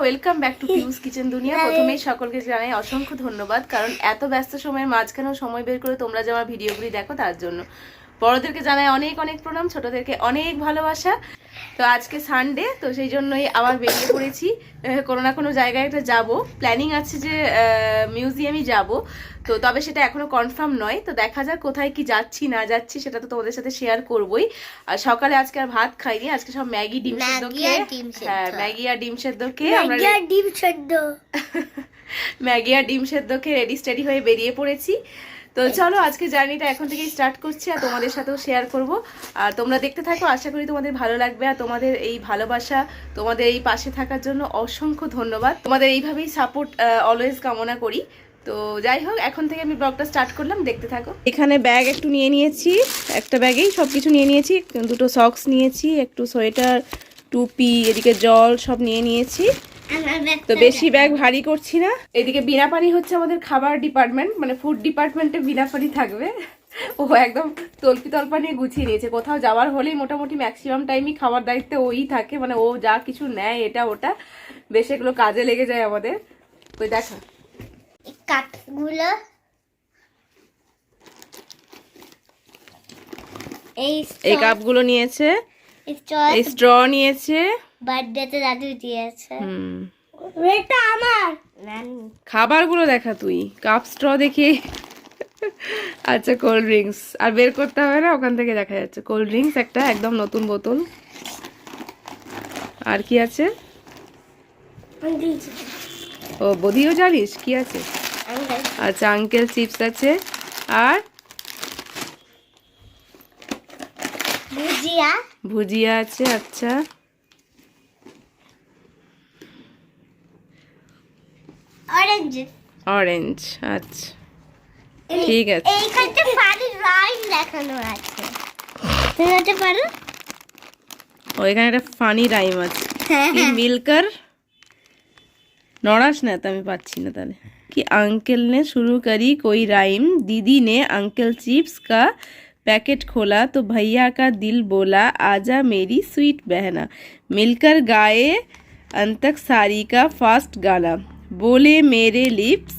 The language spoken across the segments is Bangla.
Welcome back to Piu's kitchen দুনিয়া প্রথমেই সকলকে জানাই অসংখ্য ধন্যবাদ কারণ এত ব্যস্ত সময়ের মাঝখানেও সময় বের করে তোমরা যে আমার ভিডিওগুলি দেখো তার জন্য। বড়দেরকে জানাই অনেক অনেক প্রণাম ছোটদেরকে অনেক ভালোবাসা। তো আজকে সানডে তো সেই জন্যই আবার বেরিয়ে পড়েছি। কোনো না কোনো জায়গায় একটা যাব। প্ল্যানিং আছে যে মিউজিয়ামই যাব। তো তবে সেটা এখনও কনফার্ম নয় তো দেখা যাক কোথায় কি যাচ্ছি না যাচ্ছি সেটা তো তোমাদের সাথে শেয়ার করবই। আর সকালে আজকে আর ভাত খাইনি আজকে সব ম্যাগি ডিম সেদ্ধ ম্যাগি খেয়ে। হ্যাঁ ম্যাগি আর ডিম সেদ্ধ খেয়ে আমরা ম্যাগি আর ডিম সেদ্ধ। ম্যাগি আর ডিম সেদ্ধ খেয়ে রেডি স্টেডি হয়ে বেরিয়ে পড়েছি। তো চলো আজকে জার্নিটা এখন থেকেই স্টার্ট করছি আর তোমাদের সাথেও শেয়ার করব। আর তোমরা দেখতে থাকো আশা করি তোমাদের ভালো লাগবে। আর তোমাদের এই ভালোবাসা তোমাদের এই পাশে থাকার জন্য অসংখ্য ধন্যবাদ। তোমাদের এইভাবেই সাপোর্ট অলওয়েজ কামনা করি। তো যাই হোক, এখন থেকে আমি ব্লগটা স্টার্ট করলাম, দেখতে থাকো। এখানে ব্যাগ একটু নিয়ে নিয়েছি, একটা ব্যাগেই সব কিছু নিয়ে নিয়েছি, দুটো সক্স নিয়েছি, একটু সোয়েটার, টুপি, এদিকে জল সব নিয়ে নিয়েছি। তো বেশি ব্যাগ ভারী করছি না। এদিকে বিনা পানি হচ্ছে আমাদের খাবার ডিপার্টমেন্ট মানে ফুড ডিপার্টমেন্টে বিনা পানি থাকবে। ও একদম তলপি তলপা নিয়ে গুছিয়ে নিয়েছে। কোথাও যাওয়ার হলেই মোটামুটি ম্যাক্সিমাম টাইমই খাবার দায়িত্বে ওই থাকে মানে ও যা কিছু নেয় এটা ওটা। বেশ এগুলো কাজে লেগে যায় আমাদের। তো দেখা। কাঠগুলো এই এই কাপগুলো নিয়েছে এই স্ট্র নিয়েছে। বার্থডেতে দাদু দিয়েছে। হুম। এটা আমার। নানি। খাবারগুলো দেখা তুই কাপ স্ট্র দেখি। আচ্ছা কোল্ড ড্রিঙ্কস। আর বের করতে হবে না ওখান থেকে দেখা যাচ্ছে। কোল্ড ড্রিঙ্কস একটা একদম নতুন বোতল। আর কি আছে? ও বদিও জানিস? কি আছে? আচ্ছা আঙ্কেল চিপস আছে। আর? ভুজিয়া। ভুজিয়া আছে আচ্ছা। অরেঞ্জ অরেঞ্জ আচ্ছা। ঠিক আছে। এইখানে আছে। পারো একটা ফানি রাইম আছে। হ্যাঁ, মিল্কার হ্যাঁ। নড়াস না তো আমি পাচ্ছি না তাহলে। कि अंकल ने शुरू करी कोई राइम दीदी ने अंकल चिप्स का पैकेट खोला तो भैया का दिल बोला आजा मेरी स्वीट बहना मिलकर गाए अंतक सारी का फास्ट गाना बोले मेरे lips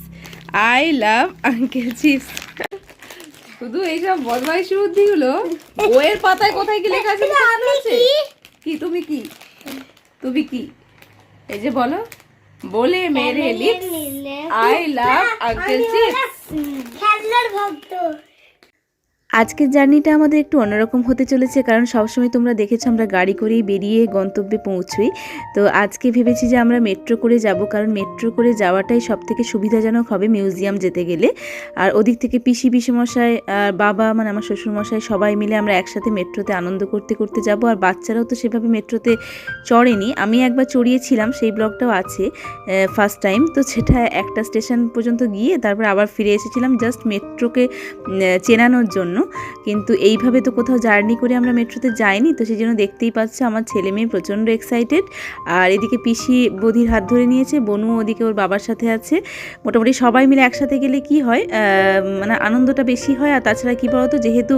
I love Uncle Chips শুধু এইসব বদমাইশি বুদ্ধিগুলো বইয়ের পাতায় কোথায় কি লেখা আছে আমি আছে? কি কি তুমি কি তুমি কি এই যে বলো বলে মেরে lips I love uncle chips খেলনার ভক্ত আজকের জার্নিটা আমাদের একটু অন্যরকম হতে চলেছে, কারণ সবসময় তোমরা দেখেছ আমরা গাড়ি করেই বেরিয়ে গন্তব্যে পৌঁছই। তো আজকে ভেবেছি যে আমরা মেট্রো করে যাব, কারণ মেট্রো করে যাওয়াটাই সব থেকে সুবিধাজনক হবে মিউজিয়াম যেতে গেলে। আর ওদিক থেকে পিসি, পিসিমশাই, আর বাবা মানে আমার শ্বশুরমশাই সবাই মিলে আমরা একসাথে মেট্রোতে আনন্দ করতে করতে যাব। আর বাচ্চারাও তো সেভাবে মেট্রোতে চড়েনি। আমি একবার চড়িয়েছিলাম, সেই ব্লগটাও আছে ফার্স্ট টাইম তো সেটা একটা স্টেশন পর্যন্ত গিয়ে তারপর আবার ফিরে এসেছিলাম জাস্ট মেট্রোকে চেনানোর জন্য। কিন্তু এইভাবে তো কোথাও জার্নি করে আমরা মেট্রোতে যাইনি, তো সেই জন্য দেখতেই পাচ্ছ আমার ছেলে মেয়ে প্রচণ্ড এক্সাইটেড আর এদিকে পিসি বধির হাত ধরে নিয়েছে, বনু ওদিকে ওর বাবার সাথে আছে। মোটামুটি সবাই মিলে একসাথে গেলে কি হয় মানে আনন্দটা বেশি হয়। আর তাছাড়া কী বলতো, যেহেতু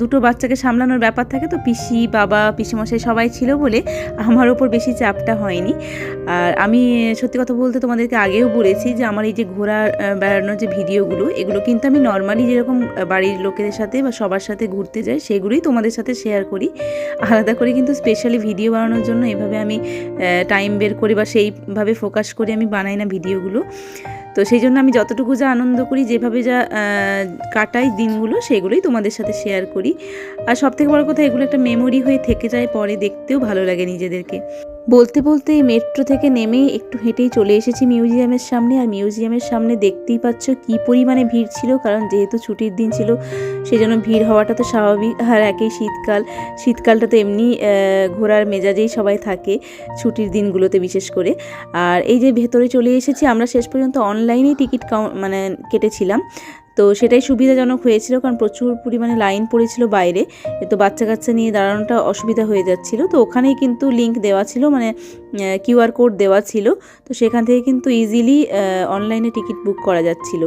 দুটো বাচ্চাকে সামলানোর ব্যাপার থাকে, তো পিসি, বাবা, পিসিমশাই সবাই ছিল বলে আমার ওপর বেশি চাপটা হয়নি। আর আমি সত্যি কথা বলতে তোমাদেরকে আগেও বলেছি যে আমার এই যে ঘোরা বেড়ানোর যে ভিডিওগুলো, এগুলো কিন্তু আমি নর্মালি যেরকম বাড়ির লোকেদের সাথে বা সবার সাথে ঘুরতে যাই, সেগুলোই তোমাদের সাথে শেয়ার করি। আলাদা করে কিন্তু স্পেশালি ভিডিও বানানোর জন্য এভাবে আমি টাইম বের করি বা সেইভাবে ফোকাস করে আমি বানাই না ভিডিওগুলো তো সেই জন্য আমি যতটুকু যা আনন্দ করি, যেভাবে যা কাটাই দিনগুলো, সেগুলোই তোমাদের সাথে শেয়ার করি। আর সব থেকে বড় কথা, এগুলো একটা মেমোরি হয়ে থেকে যায়, পরে দেখতেও ভালো লাগে নিজেদেরকে। বলতে বলতে মেট্রো থেকে নেমে একটু হেঁটেই চলে এসেছি মিউজিয়ামের সামনে। আর মিউজিয়ামের সামনে দেখতেই পাচ্ছ কি পরিমাণে ভিড় ছিল, কারণ যেহেতু ছুটির দিন ছিল, সেজন্য ভিড় হওয়াটা তো স্বাভাবিক। আর একই শীতকাল, শীতকালটা তো এমনি ঘোরার মেজাজেই সবাই থাকে ছুটির দিনগুলোতে বিশেষ করে। আর এই যে ভেতরে চলে এসেছি, আমরা শেষ পর্যন্ত অনলাইনেই টিকিট মানে কেটেছিলাম। তো সেটাই সুবিধাজনক হয়েছিল কারণ প্রচুর পরিমাণে লাইন পড়েছিল বাইরে। তো বাচ্চা কাচ্চা নিয়ে দাঁড়ানোটা অসুবিধা হয়ে যাচ্ছিল। তো ওখানেই কিন্তু লিঙ্ক দেওয়া ছিল মানে কিউআর কোড দেওয়া ছিল। তো সেখান থেকে কিন্তু ইজিলি অনলাইনে টিকিট বুক করা যাচ্ছিল।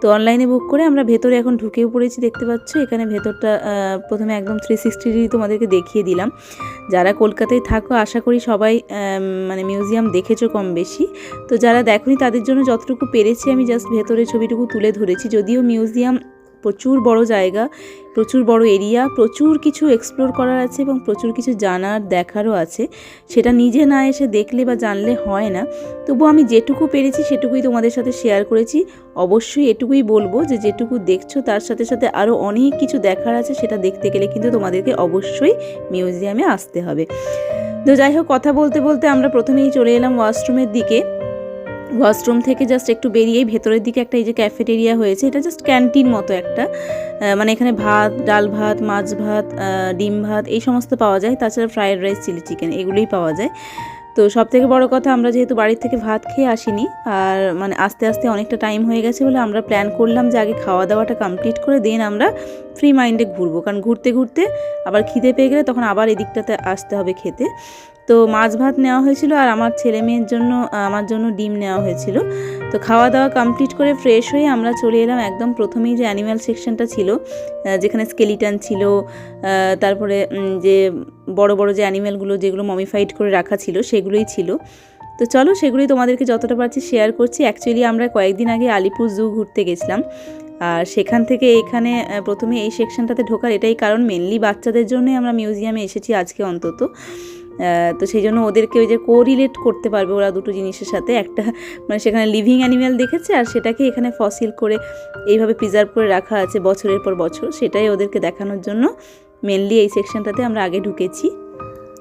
তো অনলাইনে বুক করে আমরা ভেতরে এখন ঢুকেও পড়েছি, দেখতে পাচ্ছ? এখানে ভেতরটা প্রথমে একদম থ্রি সিক্সটি ডিগ্রি তোমাদেরকে দেখিয়ে দিলাম। যারা কলকাতায় থাকো, আশা করি সবাই মানে মিউজিয়াম দেখেছ কম বেশি। তো যারা দেখনি, তাদের জন্য যতটুকু পেরেছি আমি জাস্ট ভেতরে ছবিটুকু তুলে ধরেছি। যদিও মিউজিয়াম প্রচুর বড় জায়গা, প্রচুর বড় এরিয়া, প্রচুর কিছু এক্সপ্লোর করার আছে এবং প্রচুর কিছু জানার, দেখারও আছে। সেটা নিজে না এসে দেখলে বা জানলে হয় না। তবু আমি যেটুকু পেরেছি সেটুকুই তোমাদের সাথে শেয়ার করেছি। অবশ্যই এটুকুই বলব যে যেটুকু দেখছ তার সাথে সাথে আরও অনেক কিছু দেখার আছে, সেটা দেখতে গেলে কিন্তু তোমাদেরকে অবশ্যই মিউজিয়ামে আসতে হবে। তো যাই হোক, কথা বলতে বলতে আমরা প্রথমেই চলে এলাম ওয়াশরুমের দিকে। ওয়াশরুম থেকে জাস্ট একটু বেরিয়েই ভেতরের দিকে একটা এই যে ক্যাফেটেরিয়া হয়েছে, এটা জাস্ট ক্যান্টিন মতো একটা। মানে এখানে ভাত, ডাল ভাত, মাছ ভাত ডিম ভাত, এই সমস্ত পাওয়া যায়। তাছাড়া ফ্রায়েড রাইস চিলি চিকেন এগুলোই পাওয়া যায়। তো সব থেকে বড় কথা, আমরা যেহেতু বাড়ির থেকে ভাত খেয়ে আসিনি, আর মানে আস্তে আস্তে অনেকটা টাইম হয়ে গেছে বলে আমরা প্ল্যান করলাম যে আগে খাওয়া দাওয়াটা কমপ্লিট করে দেন আমরা ফ্রি মাইন্ডে ঘুরবো। কারণ ঘুরতে ঘুরতে আবার খিদে পেয়ে গেলে তখন আবার এদিকটাতে আসতে হবে খেতে। তো মাছ ভাত নেওয়া হয়েছিল আর আমার ছেলে মেয়ের জন্য, আমার জন্য ডিম নেওয়া হয়েছিল। তো খাওয়া দাওয়া কমপ্লিট করে ফ্রেশ হয়ে আমরা চলে এলাম একদম প্রথমেই যে অ্যানিম্যাল সেকশনটা ছিল যেখানে স্কেলিটান ছিল তারপরে যে বড় বড় যে অ্যানিম্যালগুলো যেগুলো মমিফাইড করে রাখা ছিল সেগুলোই ছিল। তো চলো সেগুলোই তোমাদেরকে যতটা পারছি শেয়ার করছি। অ্যাকচুয়ালি আমরা কয়েকদিন আগে আলিপুর জু ঘুরতে গেছিলাম। আর সেখান থেকে এখানে প্রথমে এই সেকশনটাতে ঢোকার এটাই কারণ মেনলি বাচ্চাদের জন্যই আমরা মিউজিয়ামে এসেছি আজকে অন্তত। তো সেই জন্য ওদেরকে ওই যে কোরিলেট করতে পারবে ওরা দুটো জিনিসের সাথে। একটা মানে সেখানে লিভিং অ্যানিম্যাল দেখেছে আর সেটাকে এখানে ফসিল করে এইভাবে প্রিজার্ভ করে রাখা আছে বছরের পর বছর। সেটাই ওদেরকে দেখানোর জন্য। মেনলি এই সেকশনটাতে আমরা আগে ঢুকেছি।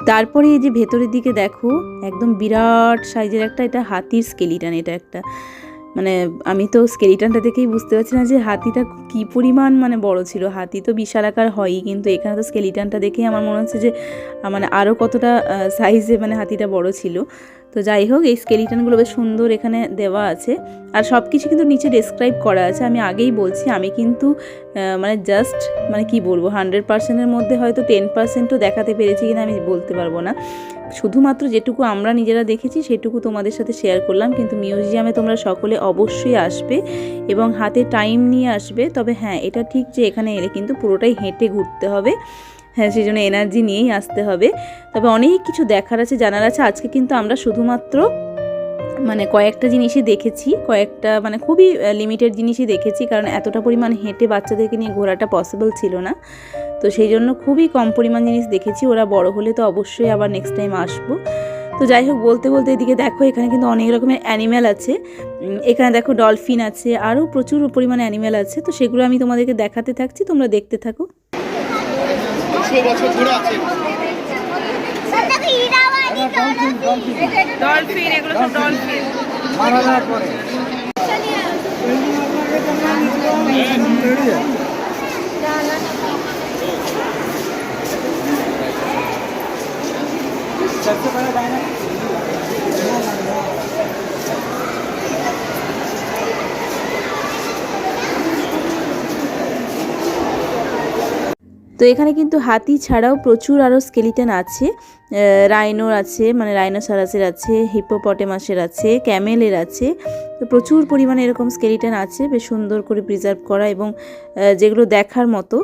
তারপরে এই যে ভেতরের দিকে দেখো, একদম বিরাট সাইজের একটা, এটা হাতির স্কেলিটান এটা একটা। মানে আমি তো স্কেলিটানটা দেখেই বুঝতে পারছি না যে হাতিটা কি পরিমাণ মানে বড় ছিল। হাতি তো বিশাল আকার হয়ই, কিন্তু এখানে তো স্কেলিটানটা দেখেই আমার মনে হচ্ছে যে মানে আরও কতটা সাইজে মানে হাতিটা বড় ছিল। তো যাই হোক, এই স্কেলিটানগুলো বেশ সুন্দর এখানে দেওয়া আছে। আর সব কিছু কিন্তু নিচে ডেসক্রাইব করা আছে। আমি আগেই বলছি, আমি কিন্তু মানে জাস্ট মানে কি বলব হান্ড্রেড পার্সেন্টের মধ্যে হয়তো টেন পার্সেন্টও দেখাতে পেরেছি কিনা আমি বলতে পারব না। শুধুমাত্র যেটুকু আমরা নিজেরা দেখেছি, সেটুকু তোমাদের সাথে শেয়ার করলাম। কিন্তু মিউজিয়ামে তোমরা সকলে অবশ্যই আসবে এবং হাতে টাইম নিয়ে আসবে। তবে হ্যাঁ এটা ঠিক যে এখানে এলে কিন্তু পুরোটাই হেঁটে ঘুরতে হবে। হ্যাঁ সেই জন্য এনার্জি নিয়েই আসতে হবে। তবে অনেক কিছু দেখার আছে, জানার আছে। আজকে কিন্তু আমরা শুধুমাত্র মানে কয়েকটা জিনিসই দেখেছি, কয়েকটা মানে খুবই লিমিটেড জিনিসই দেখেছি, কারণ এতটা পরিমাণ হেঁটে বাচ্চাদেরকে নিয়ে ঘোরাটা পসিবল ছিল না। তো সেই জন্য খুবই কম পরিমাণ জিনিস দেখেছি। ওরা বড় হলে তো অবশ্যই আবার নেক্সট টাইম আসব। তো যাই হোক, বলতে বলতে এদিকে দেখো, এখানে কিন্তু অনেক রকমের অ্যানিম্যাল আছে। এখানে দেখো ডলফিন আছে আরও প্রচুর পরিমাণে অ্যানিম্যাল আছে। তো সেগুলো আমি তোমাদেরকে দেখাতে থাকছি, তোমরা দেখতে থাকো। একশো বছর ধরে আছে। ডলফিন এগুলো সব ডলফিন মারা যাওয়ার পরে তো এখানে কিন্তু হাতি ছাড়াও প্রচুর আরও স্কেলিটন আছে রাইনোর আছে মানে রাইনোসারাসের আছে হিপোপটেমাসের আছে ক্যামেলের আছে। তো প্রচুর পরিমাণে এরকম স্কেলিটন আছে, বেশ সুন্দর করে প্রিজার্ভ করা এবং যেগুলো দেখার মতো।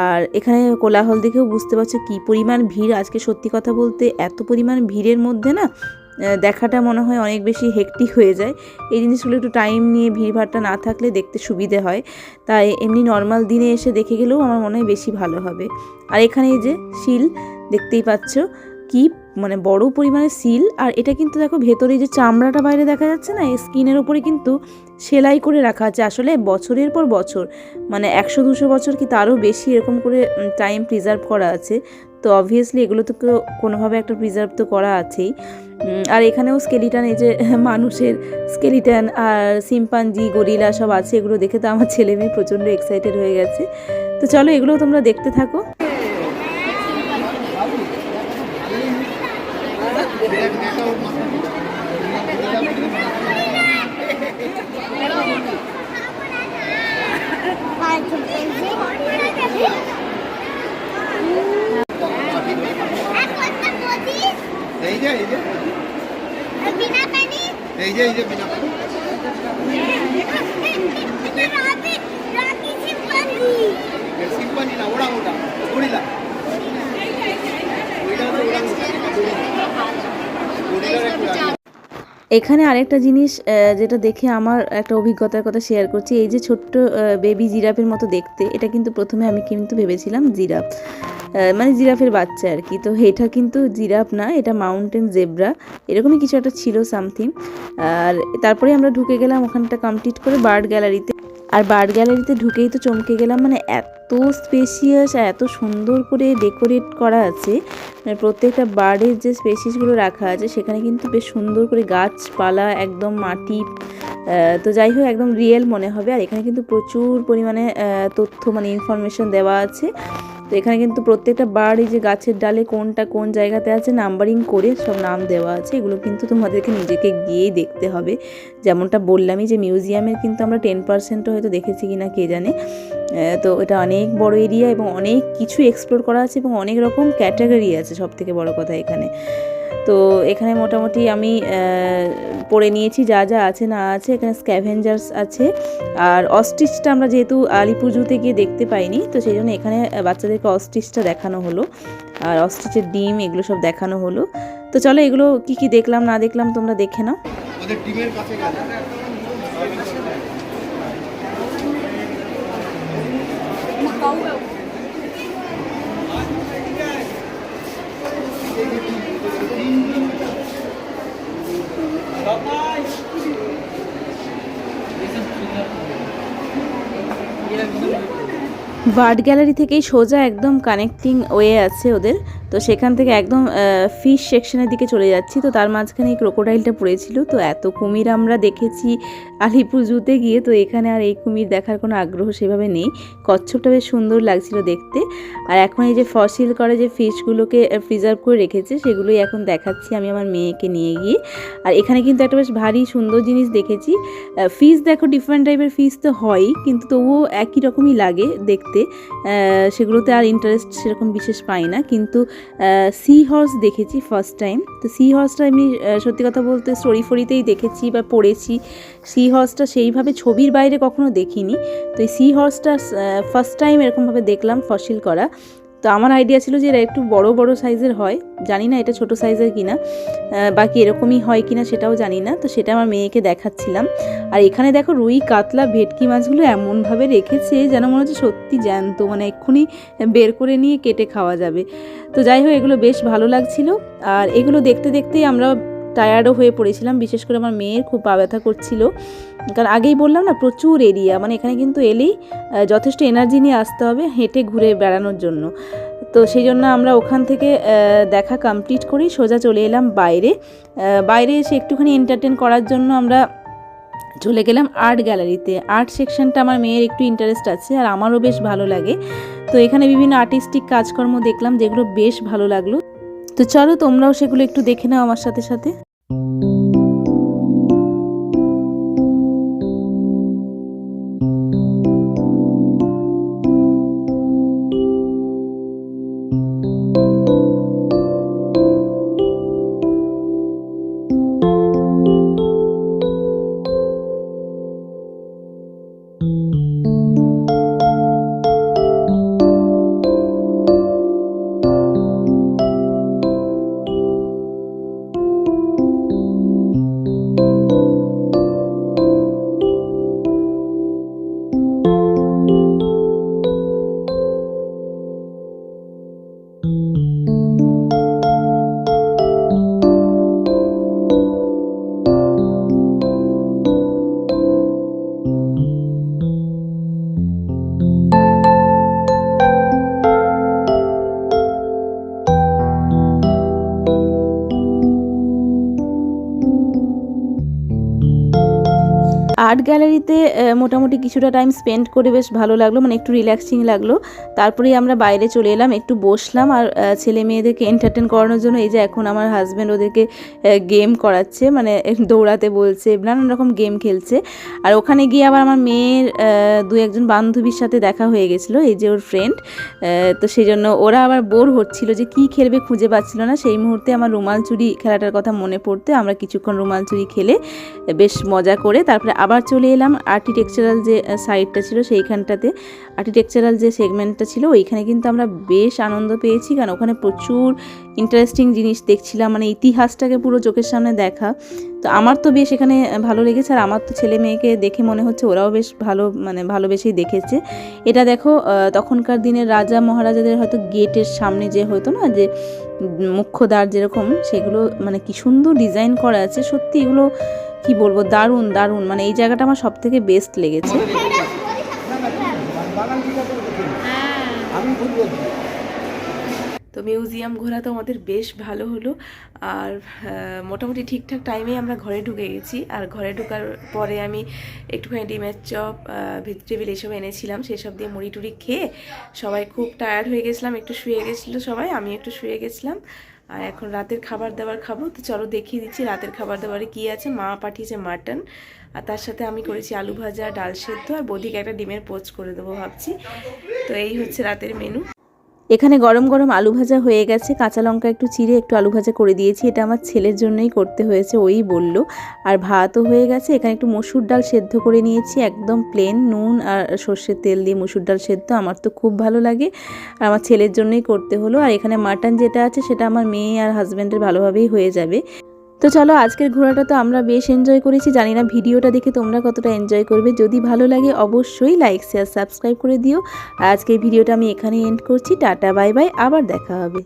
আর এখানে কোলাহল দেখেও বুঝতে পারছ কী পরিমাণ ভিড়। আজকে সত্যি কথা বলতে এত পরিমাণ ভিড়ের মধ্যে না দেখাটা মনে হয় অনেক বেশি হেকটিক হয়ে যায়। এই জিনিসগুলো একটু টাইম নিয়ে ভিড়ভাড়টা না থাকলে দেখতে সুবিধে হয়। তাই এমনি নর্মাল দিনে এসে দেখে গেলেও আমার মনে হয় বেশি ভালো হবে। আর এখানে এই যে শিল, দেখতেই পাচ্ছ কি মানে বড় পরিমাণে সিল আর এটা কিন্তু দেখো ভেতরে যে চামড়াটা বাইরে দেখা যাচ্ছে না স্কিনের ওপরে কিন্তু সেলাই করে রাখা আছে। আসলে বছরের পর বছর মানে একশো, দুশো বছর কি তারও বেশি এরকম করে টাইম প্রিজার্ভ করা আছে। তো অবভিয়াসলি এগুলো তো কোনোভাবে একটা প্রিজার্ভ তো করা আছেই। আর এখানেও স্কেলিটান এই যে মানুষের স্কেলিটান আর সিম্পাঞ্জি গরিলা সব আছে, এগুলো দেখে তো আমার ছেলে মেয়ে প্রচণ্ড এক্সাইটেড হয়ে গেছে। তো চলো এগুলো তোমরা দেখতে থাকো। এখানে আরেকটা জিনিস যেটা দেখে আমার একটা অভিজ্ঞতার কথা শেয়ার করছি। এই যে ছোট্ট বেবি জিরাফের মতো দেখতে, এটা কিন্তু প্রথমে আমি কিন্তু ভেবেছিলাম জিরাফ। মানে জিরাফের বাচ্চা আর কি। তো এটা কিন্তু জিরাফ না, এটা মাউন্টেন জেব্রা, এরকমই কিছু একটা ছিল সামথিং। আর তারপরে আমরা ঢুকে গেলাম ওখানটা কমপ্লিট করে বার্ড গ্যালারিতে। আর বার্ড গ্যালারিতে ঢুকেই তো চমকে গেলাম মানে এত স্পেশিয়াস আর এত সুন্দর করে ডেকোরেট করা আছে। মানে প্রত্যেকটা বার্ডের যে স্পেসিসগুলো রাখা আছে, সেখানে কিন্তু বেশ সুন্দর করে গাছপালা, একদম মাটি তো যাই হোক, একদম রিয়েল মনে হবে। আর এখানে কিন্তু প্রচুর পরিমাণে তথ্য মানে ইনফরমেশন দেওয়া আছে। তো এখানে কিন্তু প্রত্যেকটা বার এই যে গাছের ডালে কোনটা কোন জায়গাতে আছে নাম্বারিং করে সব নাম দেওয়া আছে, এগুলো কিন্তু তোমাদেরকে নিজেকে গিয়েই দেখতে হবে। যেমনটা বললামই যে মিউজিয়ামের কিন্তু আমরা টেন পার্সেন্টও হয়তো দেখেছি কি না কে জানে। তো এটা অনেক বড় এরিয়া এবং অনেক কিছু এক্সপ্লোর করা আছে এবং অনেক রকম ক্যাটাগরি আছে সব থেকে বড় কথা এখানে। তো এখানে মোটামুটি আমি পড়ে নিয়েছি যা যা আছে না আছে, এখানে স্ক্যাভেঞ্জার্স আছে। আর অস্টিচটা আমরা যেহেতু আলিপুর জুতে গিয়ে দেখতে পাইনি, তো সেই জন্য এখানে বাচ্চাদেরকে অস্টিচটা দেখানো হলো। আর অস্টিচের ডিম, এগুলো সব দেখানো হলো। তো চলো এগুলো কি কি দেখলাম, না দেখলাম তোমরা দেখে নাও। কাছে বার্ড গ্যালারি থেকেই সোজা একদম কানেক্টিং ওয়ে আছে ওদের। তো সেখান থেকে একদম ফিশ সেকশনের দিকে চলে যাচ্ছি। তো তার মাঝখানে এই ক্রোকোডাইলটা পড়েছিল। তো এত কুমির আমরা দেখেছি আলিপুর জুতে গিয়ে তো এখানে আর এই কুমির দেখার কোনো আগ্রহ সেভাবে নেই। কচ্ছপটা বেশ সুন্দর লাগছিল দেখতে। আর এখন এই যে ফসিল করে যে ফিশগুলোকে প্রিজার্ভ করে রেখেছে সেগুলোই এখন দেখাচ্ছি আমি আমার মেয়েকে নিয়ে গিয়ে। আর এখানে কিন্তু একটা বেশ ভারী সুন্দর জিনিস দেখেছি। ফিস দেখো ডিফারেন্ট টাইপের ফিস তো হয়ই কিন্তু তবুও একই রকমই লাগে দেখতে। সেগুলোতে আর ইন্টারেস্ট সেরকম বিশেষ পাই না কিন্তু সি হর্স দেখেছি ফার্স্ট টাইম তো সি হর্সটা আহ, সত্যি কথা বলতে স্টোরি ফরিতেই দেখেছি বা পড়েছি। সি হর্সটা সেইভাবে ছবির বাইরে কখনো দেখিনি। তো এই সি হর্সটা ফার্স্ট টাইম এরকমভাবে দেখলাম ফসিল করা। তো আমার আইডিয়া ছিল যে এরা একটু বড় বড় সাইজের হয়। জানি না এটা ছোট সাইজের কিনা বাকি এরকমই হয় কিনা সেটাও জানি না। তো সেটা আমার মেয়েকে দেখাচ্ছিলাম। আর এখানে দেখো রুই, কাতলা, ভেটকি মাছগুলো এমনভাবে রেখেছে যেন মনে হচ্ছে সত্যি জ্যান্ত মানে এক্ষুনি বের করে নিয়ে কেটে খাওয়া যাবে। তো যাই হোক, এগুলো বেশ ভালো লাগছিল। আর এগুলো দেখতে দেখতেই আমরা টায়ার্ডও হয়ে পড়েছিলাম বিশেষ করে আমার মেয়ের খুব পা ব্যথা করছিল। কারণ আগেই বললাম না প্রচুর এরিয়া মানে এখানে কিন্তু এলেই যথেষ্ট এনার্জি নিয়ে আসতে হবে হেঁটে ঘুরে বেড়ানোর জন্য। তো সেই জন্য আমরা ওখান থেকে দেখা কমপ্লিট করেই সোজা চলে এলাম বাইরে। বাইরে এসে একটুখানি এন্টারটেন করার জন্য আমরা চলে গেলাম আর্ট গ্যালারিতে আর্ট সেকশনটা আমার মেয়ের একটু ইন্টারেস্ট আছে আর আমারও বেশ ভালো লাগে। তো এখানে বিভিন্ন আর্টিস্টিক কাজকর্ম দেখলাম যেগুলো বেশ ভালো লাগল। তো চলো তোমরাও সেগুলো একটু দেখে নাও আমার সাথে সাথে। আর্ট গ্যালারিতে মোটামুটি কিছুটা টাইম স্পেন্ড করে বেশ ভালো লাগল মানে একটু রিল্যাক্সিং লাগল। তারপরেই আমরা বাইরে চলে এলাম, একটু বসলাম আর ছেলে মেয়েদেরকে এন্টারটেন করানোর জন্য এই যে এখন আমার হাজব্যান্ড ওদেরকে গেম করাচ্ছে মানে দৌড়াতে বলছে, নানান রকম গেম খেলছে। আর ওখানে গিয়ে আবার আমার মেয়ের দু একজন বান্ধবীর সাথে দেখা হয়ে গেছিল, এই যে ওর ফ্রেন্ড তো সেই জন্য ওরা আবার বোর হচ্ছিল যে কি খেলবে খুঁজে পাচ্ছিল না। সেই মুহূর্তে আমার রুমাল চুরি খেলাটার কথা মনে পড়তে আমরা কিছুক্ষণ রুমাল চুরি খেলে বেশ মজা করে, তারপরে আবার আবার চলে এলাম। আর্কিটেকচারাল যে সাইডটা ছিল সেইখানটাতে আর্কিটেকচারাল যে সেগমেন্টটা ছিল ওইখানে কিন্তু আমরা বেশ আনন্দ পেয়েছি। কারণ ওখানে প্রচুর ইন্টারেস্টিং জিনিস দেখছিলাম। মানে ইতিহাসটাকে পুরো চোখের সামনে দেখা। তো আমার তো বেশ এখানে ভালো লেগেছে। আর আমার তো ছেলে মেয়েকে দেখে মনে হচ্ছে ওরাও বেশ ভালো মানে ভালোবেসেই দেখেছে। এটা দেখো তখনকার দিনের রাজা মহারাজাদের হয়তো গেটের সামনে যে হতো না যে উম, মুখ্য দ্বার যেরকম সেগুলো মানে কি সুন্দর ডিজাইন করা আছে। সত্যি এগুলো কি বলব, দারুণ দারুণ। মানে এই জায়গাটা আমার সব থেকে বেস্ট লেগেছে। তো মিউজিয়াম ঘোরা তো আমাদের বেশ ভালো হলো। আর মোটামুটি ঠিকঠাক টাইমে আমরা ঘরে ঢুকে গেছি। আর ঘরে ঢোকার পরে আমি একটুখানি ডিমের চপ ভেজিটেবিল এসব এনেছিলাম। সেসব দিয়ে মুড়ি টুড়ি খেয়ে সবাই খুব টায়ার্ড হয়ে গেছিলাম। একটু শুয়ে গেছিল সবাই আমি একটু শুয়ে গেছিলাম। আর এখন রাতের খাবার দাবার খাব। তো চলো দেখিয়ে দিচ্ছি রাতের খাবার দাবারে কি আছে। মা পাঠিয়েছে মাটন। আর তার সাথে আমি করেছি আলু ভাজা, ডাল সেদ্ধ আর বদিকে একটা ডিমের পোচ করে দেবো ভাবছি। তো এই হচ্ছে রাতের মেনু এখানে গরম গরম আলু ভাজা হয়ে গেছে, কাঁচা লঙ্কা একটু চিড়ে একটু আলু ভাজা করে দিয়েছি, এটা আমার ছেলের জন্যই করতে হয়েছে, ওই বলল। আর ভাতও হয়ে গেছে, এখানে একটু মসুর ডাল সেদ্ধ করে নিয়েছি, একদম প্লেন নুন আর সর্ষের তেল দিয়ে মসুর ডাল সেদ্ধ, আমার তো খুব ভালো লাগে, আর আমার ছেলের জন্যই করতে হলো। আর এখানে মাটন যেটা আছে সেটা আমার মেয়ে আর হাজব্যান্ডের ভালোভাবেই হয়ে যাবে। তো চলো আজকের ঘোরাটা তো আমরা বেশ এনজয় করেছি। জানি না ভিডিওটা দেখে তোমরা কতটা এনজয় করবে। যদি ভালো লাগে অবশ্যই লাইক শেয়ার সাবস্ক্রাইব করে দিও। আজকের ভিডিওটা আমি এখানেই এন্ড করছি। টাটা বাই বাই আবার দেখা হবে।